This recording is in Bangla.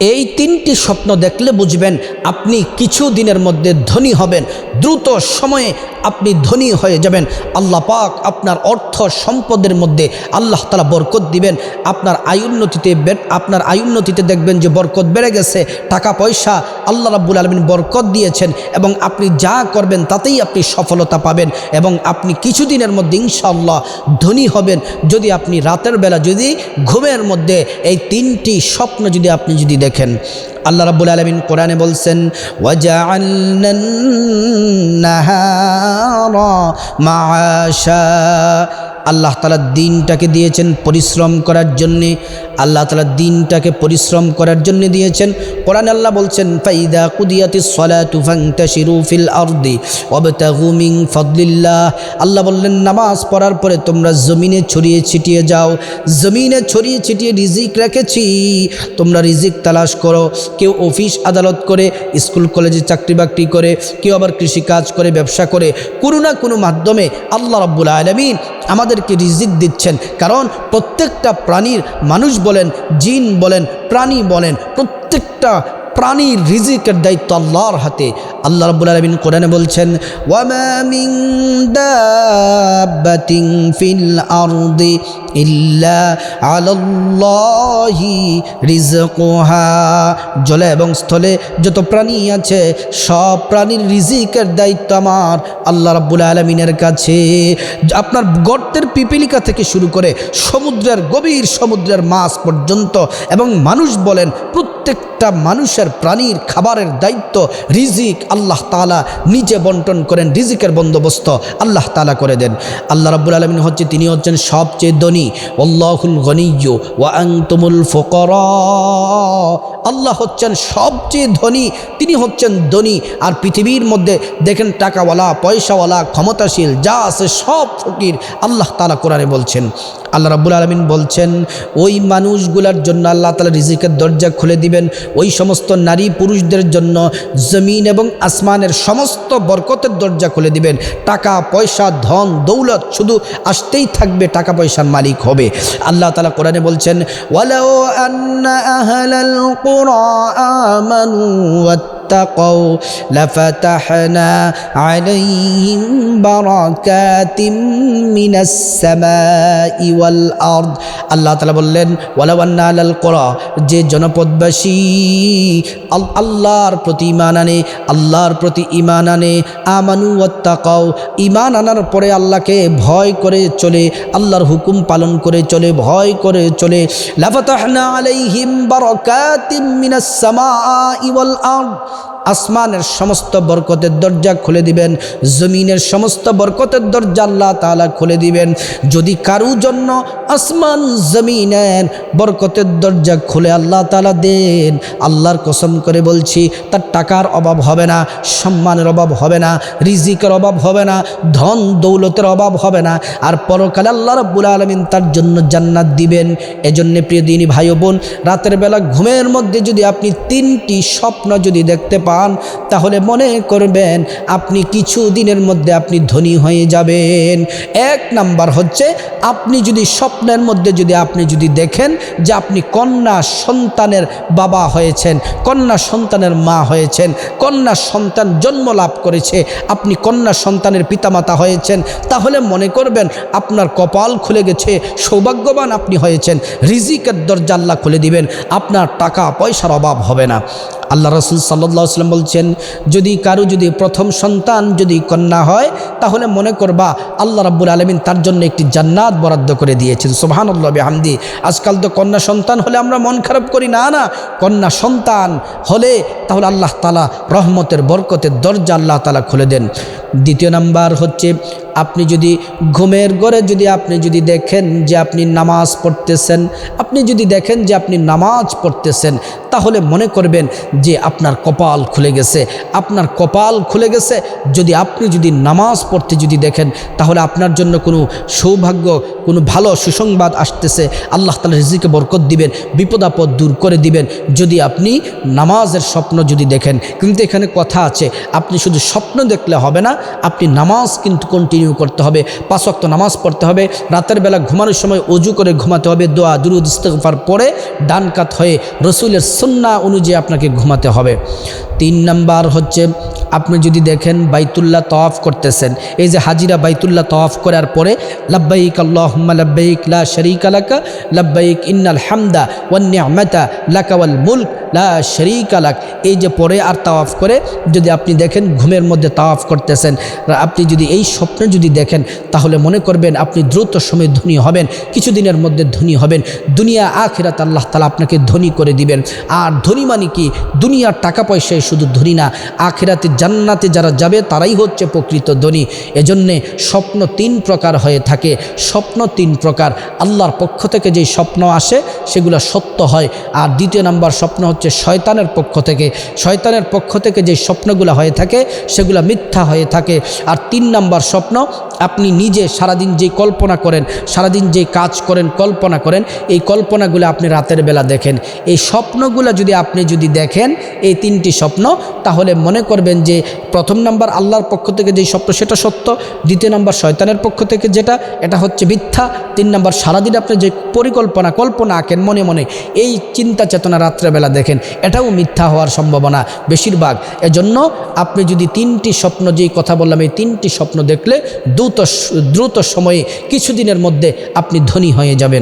এই তিনটি স্বপ্ন দেখলে বুঝবেন আপনি কিছু দিনের মধ্যে ধনী হবেন। দ্রুত সময়ে আপনি ধনী হয়ে যাবেন। আল্লাহ পাক আপনার অর্থ সম্পদের মধ্যে আল্লাহ তালা বরকত দিবেন। আপনার আয়ুন্নতিতে আপনার আয়ুন্নতিতে দেখবেন যে বরকত বেড়ে গেছে। টাকা পয়সা আল্লাহ রাব্বুল আলমিন বরকত দিয়েছেন এবং আপনি যা করবেন তাতেই আপনি সফলতা পাবেন এবং আপনি কিছুদিনের মধ্যে ইনশাল্লাহ ধনী হবেন। যদি আপনি রাতের বেলা, যদি ঘুমের মধ্যে এই তিনটি স্বপ্ন যদি আপনি যদি দেখেন, আল্লাহ রাবুল আলমিন কোরআনে বলছেন ওয়াজা আল্লাহ তালা দিনটাকে দিয়েছেন পরিশ্রম করার জন্যে, আল্লাহ তালা দিনটাকে পরিশ্রম করার জন্য দিয়েছেন। কোরআন আল্লাহ বলছেন, ফাইদা কুদিয়াতি সলাতু ফান্তাশিরু ফিল আরদি ওয়াবতাগু মিন ফাদলিল্লাহ। আল্লাহ বললেন, নামাজ পড়ার পরে তোমরা জমিনে ছড়িয়ে ছিটিয়ে যাও, জমিনে ছড়িয়ে ছিটিয়ে রিজিক রেখেছি। তোমরা রিজিক তালাশ করো, কেউ অফিস আদালত করে, স্কুল কলেজে চাকরি বাকরি করে, কেউ আবার কৃষিকাজ করে, ব্যবসা করে, কোনো না কোনো মাধ্যমে আল্লাহ রাব্বুল আলমিন আমাদেরকে রিজিক দিচ্ছেন। কারণ প্রত্যেকটা প্রাণীর মানুষ বলেন জিন বলেন প্রাণী বলেন প্রত্যেকটা প্রাণীর রিজিকের দায়িত্ব আল্লাহর হাতে। আল্লাহ রাব্বুল আলামিন কোরআনে বলছেন ফিল ইল্লা জলে এবং স্থলে যত প্রাণী আছে, সব প্রাণীর রিজিকের দায়িত্ব আমার আল্লাহ রাব্বুল আলমিনের কাছে। আপনার গর্তের পিপিলিকা থেকে শুরু করে সমুদ্রের গভীর সমুদ্রের মাছ পর্যন্ত এবং মানুষ বলেন প্রত্যেকটা মানুষের প্রাণীর খাবারের দায়িত্ব রিজিক আল্লাহ তালা নিজে বন্টন করেন, রিজিকের বন্দোবস্ত আল্লাহ তালা করে দেন। আল্লাহ রাব্বুল আলমিন হচ্ছে, তিনি হচ্ছেন সবচেয়ে ধনী। অল্লাহুল গনিয়্য ওয়া আনতুমুল ফুকারা। আল্লাহ হচ্ছেন সবচেয়ে ধনী, তিনি হচ্ছেন ধনী। আর পৃথিবীর মধ্যে দেখেন, টাকাওয়ালা, পয়সাওয়ালা, ক্ষমতাশীল, যা আছে সব ফকির আল্লাহ তালা কোরআনে বলছেন। আল্লাহ রাব্বুল আলমিন বলছেন, ওই মানুষগুলার জন্য আল্লাহ তালা রিজিকের দরজা খুলে দিবেন। ওই সমস্ত নারী পুরুষদের জন্য জমিন এবং আসমানের সমস্ত বরকতের দরজা খুলে দিবেন। টাকা, পয়সা, ধন, দৌলত শুধু আসতেই থাকবে, টাকা পয়সার মালিক হবে। আল্লাহ তালা কোরআনে বলছেন واتقوا لفتحنا عليهم بركات من السماء والأرض আল্লাহ তালা বললেন ওয়ালাওয়ান্না আলাল কোরা যে জনপদবাসী আল- আল্লাহর প্রতি ইমান আনে আল্লাহর প্রতি ইমান আনে আমানু ওয়াত্তাকাও ইমান আনার পরে আল্লাহকে ভয় করে চলে আল্লাহর হুকুম পালন করে চলে ভয় করে চলে লাফাতাহনা আলাইহিম বারাকাতিম মিনাস সামাই ওয়াল আরদ আসমানের সমস্ত বরকতের দরজা খুলে দিবেন, জমিনের সমস্ত বরকতের দরজা আল্লাহ তালা খুলে দিবেন। যদি কারু জন্য আসমান, জমিনের বরকতের দরজা খুলে আল্লাহ তালা দেন, আল্লাহর কসম করে বলছি, তার টাকার অভাব হবে না, সম্মানের অভাব হবে না, রিজিকের অভাব হবে না, ধন দৌলতের অভাব হবে না। আর পরকালে আল্লাহ রব্বুল আলমিন তার জন্য জান্নাত দিবেন। এজন্যে প্রিয় দিনী ভাই বোন, রাতের বেলা ঘুমের মধ্যে যদি আপনি তিনটি স্বপ্ন যদি দেখতে পান তাহলে মনে করবেন আপনি কিছু দিনের মধ্যে আপনি ধনী হয়ে যাবেন। এক নাম্বার হচ্ছে, আপনি যদি স্বপ্নের মধ্যে যদি আপনি যদি দেখেন যে আপনি কন্যা সন্তানের বাবা হয়েছেন, কন্যা সন্তানের মা হয়েছেন, কন্যা সন্তান জন্ম লাভ করেছে, আপনি কন্যা সন্তানের পিতামাতা হয়েছেন, তাহলে মনে করবেন আপনার কপাল খুলে গেছে, সৌভাগ্যবান আপনি হয়েছেন, রিজিকের দরজা আল্লাহ খুলে দিবেন, আপনার টাকা পয়সার অভাব হবে না। আল্লাহ রসুল সাল্লাম বলছেন, যদি কারও যদি প্রথম সন্তান যদি কন্যা হয়, তাহলে মনে করবা আল্লাহ রাব্বুল আলমিন তার জন্য একটি জান্নাত বরাদ্দ করে দিয়েছেন। সোহানুল্লাহ হামদি আজকাল তো কন্যা সন্তান হলে আমরা মন খারাপ করি না না? কন্যা সন্তান হলে তাহলে আল্লাহ তালা রহমতের বরকতের দরজা আল্লাহ তালা খুলে দেন। দ্বিতীয় নাম্বার হচ্ছে, আপনি যদি ঘুমের ঘরে যদি আপনি যদি দেখেন যে আপনি নামাজ পড়তেছেন, আপনি যদি দেখেন যে আপনি নামাজ পড়তেছেন, তাহলে মনে করবেন যে আপনার কপাল খুলে গেছে। আপনার কপাল খুলে গেছে, যদি আপনি যদি নামাজ পড়তে যদি দেখেন, তাহলে আপনার জন্য কোনো সৌভাগ্য, কোনো ভালো সুসংবাদ আসতেছে। আল্লাহ তালা রিজিকে বরকত দিবেন, বিপদ আপদ দূর করে দিবেন। যদি আপনি নামাজের স্বপ্ন যদি দেখেন, কিন্তু এখানে কথা আছে, আপনি শুধু স্বপ্ন দেখলে হবে না আপনি নামাজ কিন্তু কন্টিনিউ করতে হবে। পাঁচ ওয়াক্ত নামাজ পড়তে হবে। রাতের বেলা ঘুমানোর সময় অজু করে ঘুমাতে হবে। দোয়া, দুরুদ ইস্তফার পরে ডান কাত হয়ে রসুলের সন্না অনুযায়ী আপনাকে ঘুমাতে হবে। তিন নাম্বার হচ্ছে, আপনি যদি দেখেন বাইতুল্লাহ তওয়াফ করতেছেন, এই যে হাজিরা বাইতুল্লাহ তওয়াফ করার পরে, লাব্বাইক আল্লাহুম্মা, লাব্বাইক লা শারীকা লাকা, লাব্বাইক ইন্নাল হামদা ওয়ান নি'মাতা লাকা ওয়াল মুলক লা শারীকা লাক। এই যে পরে আর তাওয়াফ করে যদি আপনি দেখেন ঘুমের মধ্যে তাওয়াফ করতেছেন আপনি যদি এই স্বপ্ন যদি দেখেন, তাহলে মনে করবেন আপনি দ্রুত সময় ধনী হবেন, কিছুদিনের মধ্যে ধনী হবেন। দুনিয়া আখিরাত আল্লাহ তালা আপনাকে ধনী করে দিবেন। আর ধনী মানে কি? দুনিয়ার টাকা পয়সায় শুধু ধনী না, আখিরাতে জান্নাতে যারা যাবে, তারাই হচ্ছে প্রকৃত ধনী। এজন্যে স্বপ্ন তিন প্রকার হয়ে থাকে। স্বপ্ন তিন প্রকার। আল্লাহর পক্ষ থেকে যেই স্বপ্ন আসে, সেগুলো সত্য হয়। আর দ্বিতীয় নাম্বার স্বপ্ন হচ্ছে শয়তানের পক্ষ থেকে। শয়তানের পক্ষ থেকে যে স্বপ্নগুলো হয়ে থাকে, সেগুলো মিথ্যা হয়ে থাকে। আর তিন নাম্বার স্বপ্ন, আপনি নিজে সারাদিন যেই কল্পনা করেন, সারাদিন যেই কাজ করেন, কল্পনা করেন, এই কল্পনাগুলো আপনি রাতের বেলা দেখেন। এই স্বপ্নগুলো যদি আপনি যদি দেখেন, এই তিনটি স্বপ্ন, তাহলে মনে করবেন যে প্রথম নাম্বার আল্লাহর পক্ষ থেকে যেই স্বপ্ন, সেটা সত্য। দ্বিতীয় নাম্বার শয়তানের পক্ষ থেকে যেটা, এটা হচ্ছে মিথ্যা। তিন নাম্বার সারাদিন আপনি যে পরিকল্পনা, কল্পনা আঁকেন মনে মনে, এই চিন্তা চেতনা রাত্রেবেলা দেখেন, এটাও মিথ্যা হওয়ার সম্ভাবনা বেশিরভাগ। এজন্য আপনি যদি তিনটি স্বপ্ন যেই কথা বললাম, এই তিনটি স্বপ্ন দেখলে দ্রুত দ্রুত সময়ে কিছুদিনের মধ্যে আপনি ধনী হয়ে যাবেন।